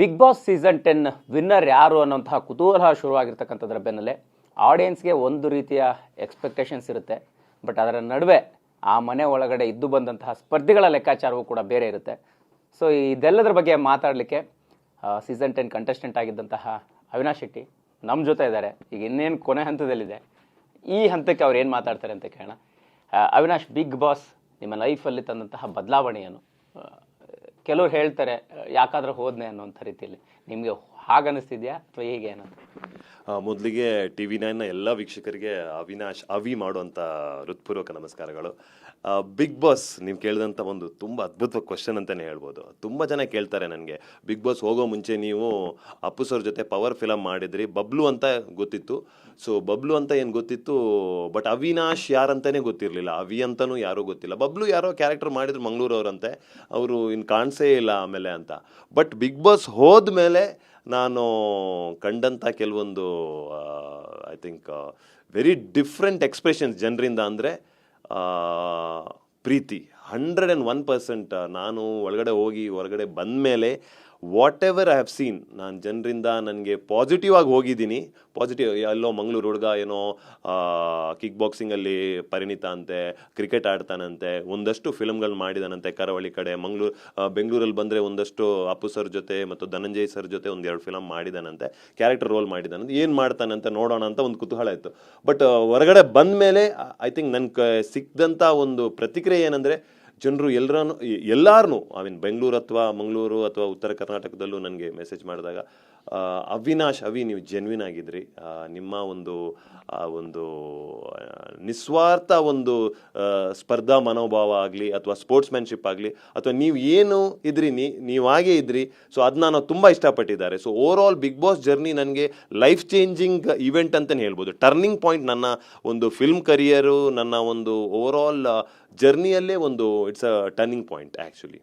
Bigg Boss season ten winner ಯಾರು ಅನ್ನೋಂತಹ ಕುತೂಹಲ ಶುರುವಾಗಿರ್ತಕ್ಕಂಥದ್ರ ಬೆನ್ನಲ್ಲೇ ಆಡಿಯನ್ಸ್ಗೆ ಒಂದು ರೀತಿಯ ಎಕ್ಸ್ಪೆಕ್ಟೇಷನ್ಸ್ ಇರುತ್ತೆ. ಬಟ್ ಅದರ ನಡುವೆ ಆ ಮನೆ ಒಳಗಡೆ ಇದ್ದು ಬಂದಂತಹ ಸ್ಪರ್ಧಿಗಳ ಲೆಕ್ಕಾಚಾರವೂ ಕೂಡ ಬೇರೆ ಇರುತ್ತೆ. ಸೊ ಇದೆಲ್ಲದರ ಬಗ್ಗೆ ಮಾತಾಡಲಿಕ್ಕೆ ಸೀಸನ್ ಟೆನ್ ಕಂಟೆಸ್ಟೆಂಟ್ ಆಗಿದ್ದಂತಹ ಅವಿನಾಶ್ ಶೆಟ್ಟಿ ನಮ್ಮ ಜೊತೆ ಇದ್ದಾರೆ. ಈಗ ಇನ್ನೇನು ಕೊನೆ ಹಂತದಲ್ಲಿದೆ. ಈ ಹಂತಕ್ಕೆ ಅವ್ರು ಏನು ಮಾತಾಡ್ತಾರೆ ಅಂತ ಕೇಳೋಣ. ಅವಿನಾಶ್ ಬಿಗ್ ಬಾಸ್ ನಿಮ್ಮ ಲೈಫಲ್ಲಿ ತಂದಂತಹ ಬದಲಾವಣೆ ಏನು ಆ, ಕೆಲವ್ರು ಹೇಳ್ತಾರೆ ಯಾಕಾದ್ರೂ ಹೋದ್ನೆ ಅನ್ನೋಂಥ ರೀತಿಯಲ್ಲಿ. ನಿಮಗೆ ಹಾಗನ್ನಿಸ್ತಿದ್ಯಾ ಅಥವಾ ಹೀಗೆ ಅನ್ನೋದು ಮೊದಲಿಗೆ ಟಿ ವಿ ನೈನ್ನ ಎಲ್ಲ ವೀಕ್ಷಕರಿಗೆ ಅವಿನಾಶ್, ಅವಿ ಮಾಡುವಂಥ ಹೃತ್ಪೂರ್ವಕ ನಮಸ್ಕಾರಗಳು. ಬಿಗ್ ಬಾಸ್ ನೀವು ಕೇಳಿದಂಥ ಒಂದು ತುಂಬ ಅದ್ಭುತ ಕ್ವಶನ್ ಅಂತಲೇ ಹೇಳ್ಬೋದು. ತುಂಬ ಜನ ಕೇಳ್ತಾರೆ ನನಗೆ. ಬಿಗ್ ಬಾಸ್ ಹೋಗೋ ಮುಂಚೆ ನೀವು ಅಪ್ಪು ಸರ್ ಜೊತೆ ಪವರ್ ಫಿಲಮ್ ಮಾಡಿದ್ರಿ. ಬಬ್ಲು ಅಂತ ಗೊತ್ತಿತ್ತು. ಸೊ ಬಬ್ಲು ಅಂತ ಏನು ಗೊತ್ತಿತ್ತು? ಬಟ್ ಅವಿನಾಶ್ ಯಾರಂತಲೇ ಗೊತ್ತಿರಲಿಲ್ಲ. ಅವಿ ಅಂತನೂ ಯಾರೂ ಗೊತ್ತಿಲ್ಲ. ಬಬ್ಲು ಯಾರೋ ಕ್ಯಾರೆಕ್ಟರ್ ಮಾಡಿದ್ರು ಮಂಗಳೂರು ಅವರಂತೆ. ಅವರು ಇನ್ನು ಕಾಣಿಸೇ ಇಲ್ಲ ಆಮೇಲೆ ಅಂತ. ಬಟ್ ಬಿಗ್ ಬಾಸ್ ಹೋದ ಮೇಲೆ ನಾನು ಕಂಡಂಥ ಕೆಲವೊಂದು I think very different expressions ಜನರಿಂದ ಅಂದರೆ ಪ್ರೀತಿ. ಹಂಡ್ರೆಡ್ ಆ್ಯಂಡ್ ಒನ್ ಪರ್ಸೆಂಟ್ ನಾನು ಒಳಗಡೆ ಹೋಗಿ ಹೊರಗಡೆ ಬಂದ ಮೇಲೆ whatever I have seen ನಾನು ಜನರಿಂದ ನನಗೆ ಪಾಸಿಟಿವ್ ಆಗಿ ಹೋಗಿದ್ದೀನಿ. ಪಾಸಿಟಿವ್ ಎಲ್ಲೋ ಮಂಗಳೂರು ಹುಡುಗ ಏನೋ ಕಿಕ್ ಬಾಕ್ಸಿಂಗಲ್ಲಿ ಪರಿಣಿತ ಅಂತೆ ಕ್ರಿಕೆಟ್ ಆಡ್ತಾನಂತೆ, ಒಂದಷ್ಟು ಫಿಲ್ಮ್ಗಳು ಮಾಡಿದಾನಂತೆ ಕರಾವಳಿ ಕಡೆ. ಮಂಗಳೂರು ಬೆಂಗಳೂರಲ್ಲಿ ಬಂದರೆ ಒಂದಷ್ಟು ಅಪ್ಪು ಸರ್ ಜೊತೆ ಮತ್ತು ಧನಂಜಯ್ ಸರ್ ಜೊತೆ ಒಂದು ಎರಡು ಫಿಲಮ್ ಮಾಡಿದಾನಂತೆ. ಕ್ಯಾರೆಕ್ಟರ್ ರೋಲ್ ಮಾಡಿದಾನಂತೆ. ಏನು ಮಾಡ್ತಾನಂತೆ ನೋಡೋಣ ಅಂತ ಒಂದು ಕುತೂಹಲ ಇತ್ತು. ಬಟ್ ಹೊರಗಡೆ ಬಂದ ಮೇಲೆ ಐ ಥಿಂಕ್ ನನ್ನ ಸಿಕ್ಕಿದಂಥ ಒಂದು ಪ್ರತಿಕ್ರಿಯೆ ಏನಂದರೆ ಜನರು ಎಲ್ಲರನ್ನು ಎಲ್ಲಾರನು ಐ ಮೀನ್ ಬೆಂಗಳೂರು ಅಥವಾ ಮಂಗಳೂರು ಅಥವಾ ಉತ್ತರ ಕರ್ನಾಟಕದಲ್ಲೂ ನನಗೆ ಮೆಸೇಜ್ ಮಾಡಿದಾಗ ಅವಿನಾಶ್, ಅವಿ, ನೀವು ಜೆನ್ವಿನ್ ಆಗಿದ್ರಿ. ನಿಮ್ಮ ಒಂದು ಒಂದು ನಿಸ್ವಾರ್ಥ ಒಂದು ಸ್ಪರ್ಧಾ ಮನೋಭಾವ ಆಗಲಿ ಅಥವಾ ಸ್ಪೋರ್ಟ್ಸ್ಮ್ಯಾನ್ಶಿಪ್ ಆಗಲಿ ಅಥವಾ ನೀವು ಏನು ಇದ್ರಿ ಹಾಗೆ ಇದ್ರಿ ಸೊ ಅದನ್ನ ನಾವು ತುಂಬ ಇಷ್ಟಪಟ್ಟಿದ್ದಾರೆ. So overall Bigg Boss journey ನನಗೆ ಲೈಫ್ ಚೇಂಜಿಂಗ್ ಇವೆಂಟ್ ಅಂತಲೇ ಹೇಳ್ಬೋದು. ಟರ್ನಿಂಗ್ ಪಾಯಿಂಟ್ ನನ್ನ ಒಂದು ಫಿಲ್ಮ್ ಕರಿಯರು ನನ್ನ ಒಂದು ಓವರ್ ಆಲ್ ಜರ್ನಿಯಲ್ಲೇ ಒಂದು it's a turning point actually